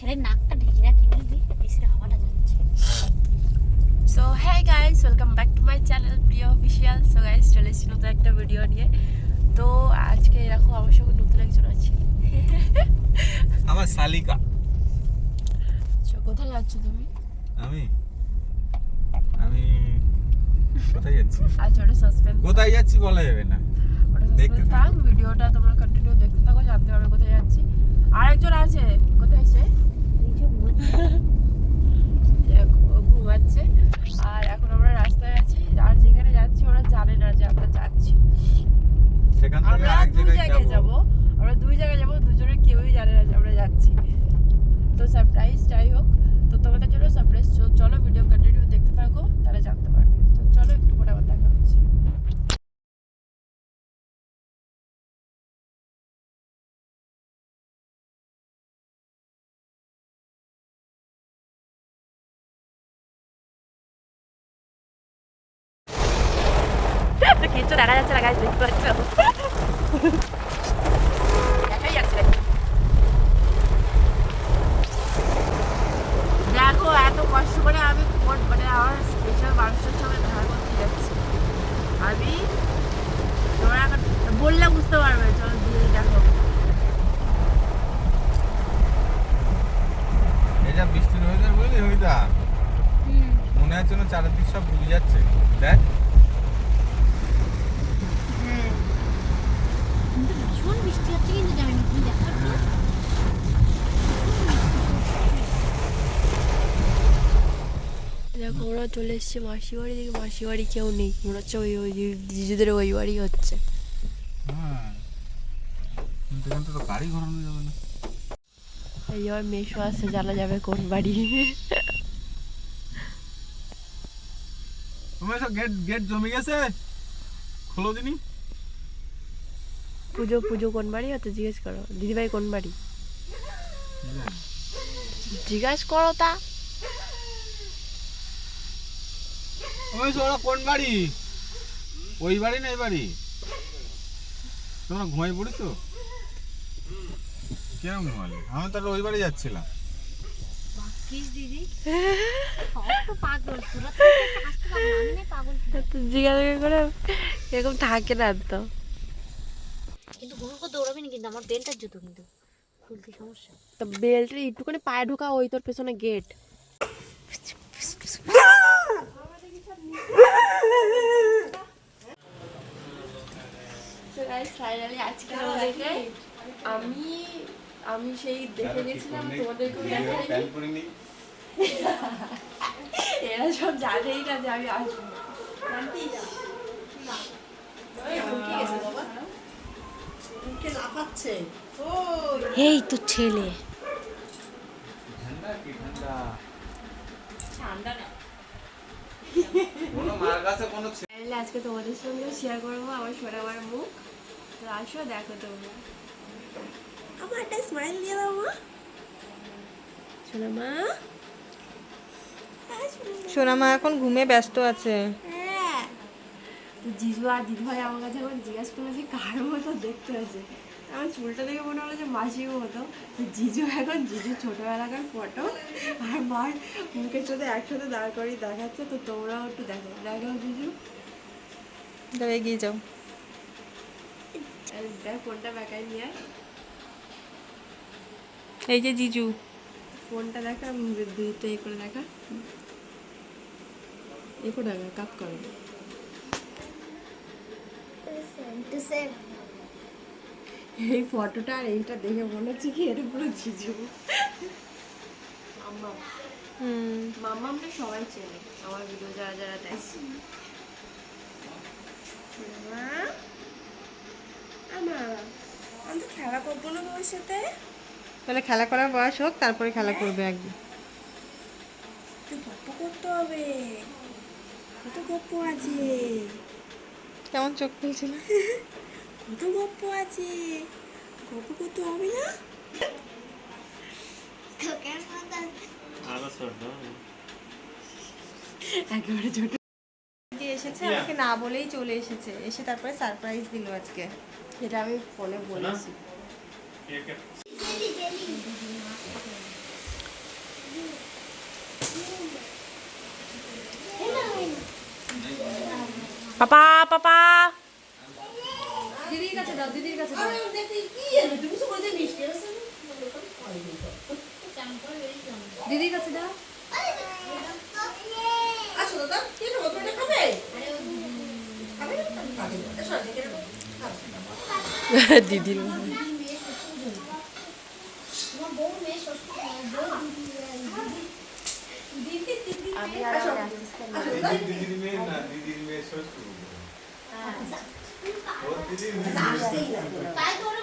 ছেলে নাকটা ঢেকে রাখি বুঝলি হাওয়াটা যাচ্ছে। সো হ্যাঁ guys welcome back to my channel প্রিয় অফিসিয়াল সো গাইস চলে এসেছি নতুন একটা ভিডিও নিয়ে। তো আজকে দেখো আমার সঙ্গে নতুন একজন আছে। আমার শালিকা। So, কোথায় যাচ্ছ তুমি? আমি? আমি কোথায় যাচ্ছি? আচ্ছা ওটা সাসপেন্স কোথায় যাচ্ছি বলা যাবে না। ওটা দেখতে থাক। ভিডিওটা তোমরা কন্টিনিউ দেখতে থাকো জানতে পারবে কোথায় যাচ্ছি। আরেকজন আছে? কোথায় সে? ঘুমাচ্ছে। আর এখন আমরা রাস্তায় আছি আর যেখানে যাচ্ছি ওরা জানে না যে আমরা যাচ্ছি। আমরা দুই জায়গায় যাব। আমরা দুই জায়গায় যাব দুজনে কেউই জানে না যে আমরা যাচ্ছি। তো সারপ্রাইজ যাই হোক তো তোমাদের জন্য সারপ্রাইজ চলো ভিডিও কন্টিনিউ দেখতে থাকো তাহলে জানতে পারবে তো চলো একটু পরে আবার দেখা হচ্ছে দেখা যাচ্ছে না গাছ দেখতে পাচ্ছ? দেখাই যাচ্ছে দেখো এত কষ্ট করে আমি কোন মানে আমার স্পেশাল মানুষের সঙ্গে দেখা করতে যাচ্ছি। আমি তোমরা এখন বললে বুঝতে পারবে চলো দিয়ে দেখো। এটা বৃষ্টির ওয়েদার বুঝলি মনে হচ্ছে না চারিদিক সব ডুবে যাচ্ছে। দেখ হ্যাঁ কিন্তু ভীষণ বৃষ্টি হচ্ছে কিন্তু জানি না কি দেখা যাচ্ছে ওরা চলে এসছে মাসি বাড়ি দেখে মাসি বাড়ি কেউ নেই। মনে হচ্ছে ওই ওই জিজুদের ওই বাড়ি হচ্ছে। হ্যাঁ এই মেশো আসছে জানা যাবে কোন বাড়ি। গেট গেট জমে গেছে। খোলো দিনি। পুজো পুজো কোন বাড়ি হচ্ছে জিজ্ঞেস করো। দিদিভাই কোন বাড়ি? জিজ্ঞাস করো তা। ওই ওরা কোন বাড়ি? ওই বাড়ি না এই বাড়ি? তোমরা ঘুমাই পড়েছো? কিরম ঘুমালে? আমি তাহলে ওই বাড়ি যাচ্ছিলাম। তো তো তো জিজ্ঞাসা করে এরকম থাকে না তো। কিন্তু ঘুমকো দৌড়াবি না কিন্তু আমার বেলটার জুতো কিন্তু। খুলতে সমস্যা। তো বেল্টের একটুখানি পায়ে ঢোকা ওই তোর পেছনে গেট ফাইনালি আজকে আমাদেরকে আমি আমি সেই দেখে গেছিলাম তোমাদেরকেও দেখাইনি এরা সব জানেই না যে আমি আসব। এই তো ছেলে। ঠান্ডা না। কোনো মার কাছে কোনো তাহলে আজকে তোমাদের সঙ্গে শেয়ার করব আমার সোনামার মুখ। তো আসো দেখো তোমরা। আমার একটা স্মাইল দিয়ে দাও মা। সোনামা সোনামা এখন ঘুমে ব্যস্ত আছে। হ্যাঁ। জিজু আর দিদিভাই আমার কাছে এখন জিজ্ঞাসা করল যে কার মতো দেখতে আছে? আমার চুলটা দেখে মনে হলো যে মাসিও হতো জিজু এখন জিজু ছোটোবেলাকার ফটো আর মার মুখের সাথে একসাথে দাঁড় করিয়ে দেখাচ্ছে তো তোমরাও একটু দেখো। দেখো জিজু। এগিয়ে যাও। আর দেখ ফোনটা বেকায় নিয়ে এই যে জিজু। ফোনটা দেখা দুইটা এ করে দেখা। এ করে দেখা কাপ করো। এই ফটোটা আর এইটা দেখে মনে হচ্ছে কি এটা পুরো জিজু। মাম্মা। হুম। মাম্মা আমরা সবাই চেনে আমার ভিডিও যারা যারা আমার আমি তো খেলা করব না তোমার সাথে তাহলে খেলা করার বয়স হোক তারপরে খেলা করবে একদিন। তুই গপ্প করতে হবে। কত গপ্প আছে। কেমন চোখ খুলছিল? দুটো গপ্প আছে গপ্প করতে হবে না। একেবারে ছোট। এসেছে আমাকে না বলেই চলে এসেছে। এসে তারপরে সারপ্রাইজ দিল আজকে। এটা আমি ফোনে বলেছি। পাপা পাপা! দিদির কাছে দাও দিদির কাছে দাও। দিদির কাছে দাও। দিদির আমি আর দিদির মেয়ে না দিদির মেয়ে শ্বশুর। ওর দিদির মেয়ে তাই তো ওরা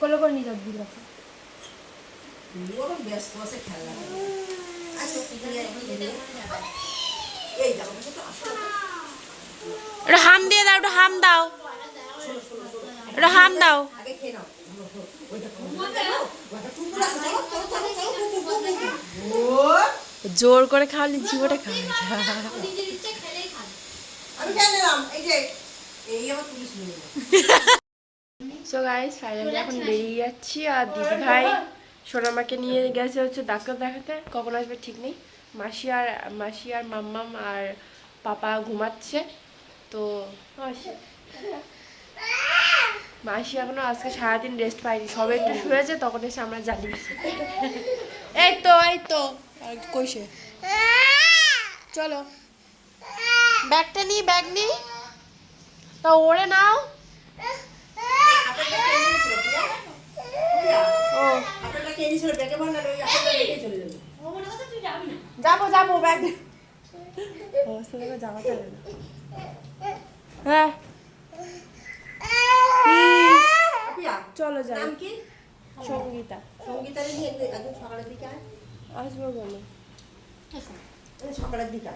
কোলে করে নিয়ে যাও দিদির কাছে ওটা হাম দিয়ে দাও ওটা হাম দাও ওটা হাম দাও জোর করে খাওয়ালে জীবটা খাওয়া যায়। নিজের ইচ্ছে খেলেই খাবে আমি কেন নিলাম এই যে এই আমার পুলিশ নিয়ে সো গাইস ফাইনালি এখন বেরিয়ে যাচ্ছি আর দিদি ভাই সোনামাকে নিয়ে গেছে হচ্ছে ডাক্তার দেখাতে। কখন আসবে ঠিক নেই। মাসি আর মাসি আর মাম্মাম আর পাপা ঘুমাচ্ছে। তো মাসি মাসি এখনও আজকে সারাদিন রেস্ট পাইনি সবে একটু শুয়েছে তখন এসে আমরা জ্বালিয়েছি। এই তো এই তো। আর কইসে চলো। ব্যাগটা নিই ব্যাগ নিই তা ওরে নাও। যাবে ও। মনে কথা তুই যাবি না যাব যাব ব্যাগ না হ্যাঁ। চলো যাই। কি? সঙ্গীতা। সঙ্গীতা নিয়ে একদম সকালের দিকে আয়। আসব বলো সকালের দিকে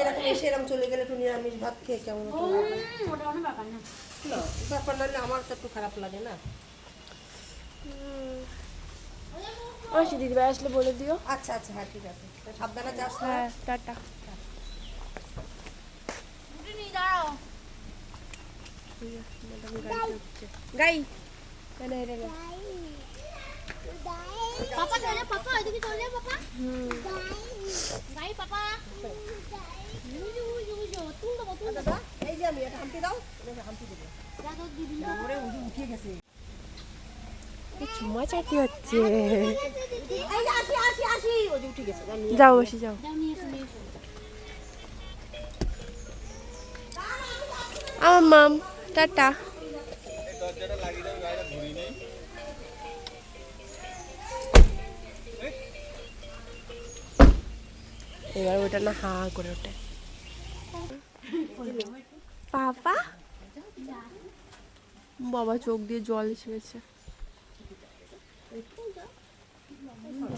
এরকম এসে এরকম চলে গেলে একটু নিরামিষ ভাত খেয়ে কেমন ওটা ব্যাপার না। ব্যাপার আমার তো একটু খারাপ লাগে না। আসি দিদি ভাই আসলে বলে দিও। আচ্ছা আচ্ছা হ্যাঁ ঠিক আছে। সাবধানে যাস হ্যাঁ টাটা। গাই। কেন হেরে গে পাপা চলে পাপা ওইদিকে চলে পাপা হুম গাই পাপা এই যে আমি এটা হাম্পি দাও এটা হাম্পি দেবো যা তোর দিদি ওরে উঠে উঠে গেছে চুমা চাটি হচ্ছে যাও বসে যাও আমার মাম টাটা দরজাটা লাগিয়ে দাও গাড়িটা ঘুরি নেই এবার ওটা না হা করে ওঠে। পাপা? বাবা চোখ দিয়ে জল এসে গেছে।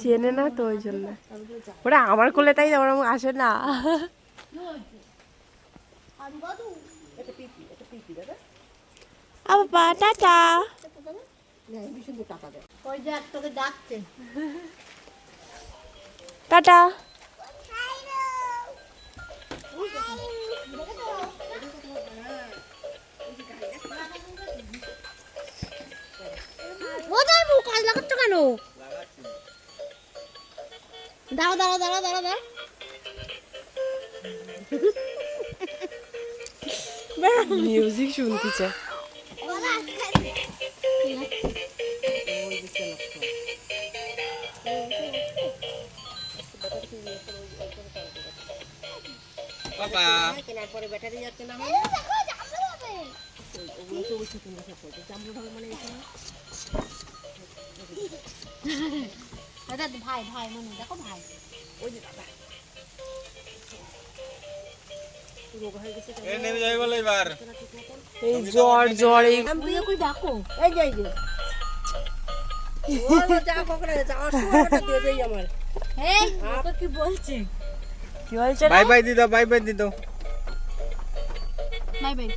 চেনে না তো ওই জন্য। ওরা আমার কোলে তাই ওরকম আসে না। টাটা। টাটা। কাজ লাগাচ্ছ কেন? দাঁড়াও দাঁড়াও দাঁড়াও দাঁড়াও দাঁড়াও। মিউজিক শুনতেছে পাপা। কেনার পরে ব্যাটারি যাচ্ছে না ওগুলো তো ওই ছোটো নেশা করছে জামরু ঢাল মানে এখানে দাদা ভাই ভাই মনে দেখো ভাই ওই যে দাদা রোগ হয়ে গেছে এ নেমে যাবে বলো এবার। এই জ্বর জ্বর এই ডাকো? এই যে এই যে। কখনো যাওয়ার সময় দেবেই আমার। এই তো কি বলছে? কি বাই বাই দি দাও বাই বাই দি দাও বাই বাই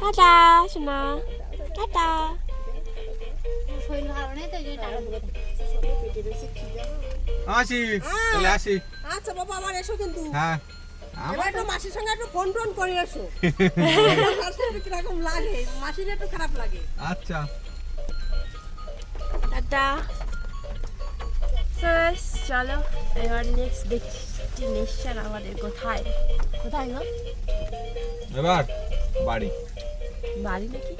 টাটা। টাটা শরীর ভালো নেই তো এই জন্য। আসি তাহলে আসি। আচ্ছা বাবা আমার এসো কিন্তু। হ্যাঁ। এবার একটু মাসির সঙ্গে একটু ফোন টোন করে এসো। মাসির একটু কীরকম লাগে মাসির একটু খারাপ লাগে। আচ্ছা। টাটা চলো এবার নেক্সট ডেস্টিনেশন আমাদের কোথায়? কোথায় গো? এবার বাড়ি। বাড়ি নাকি?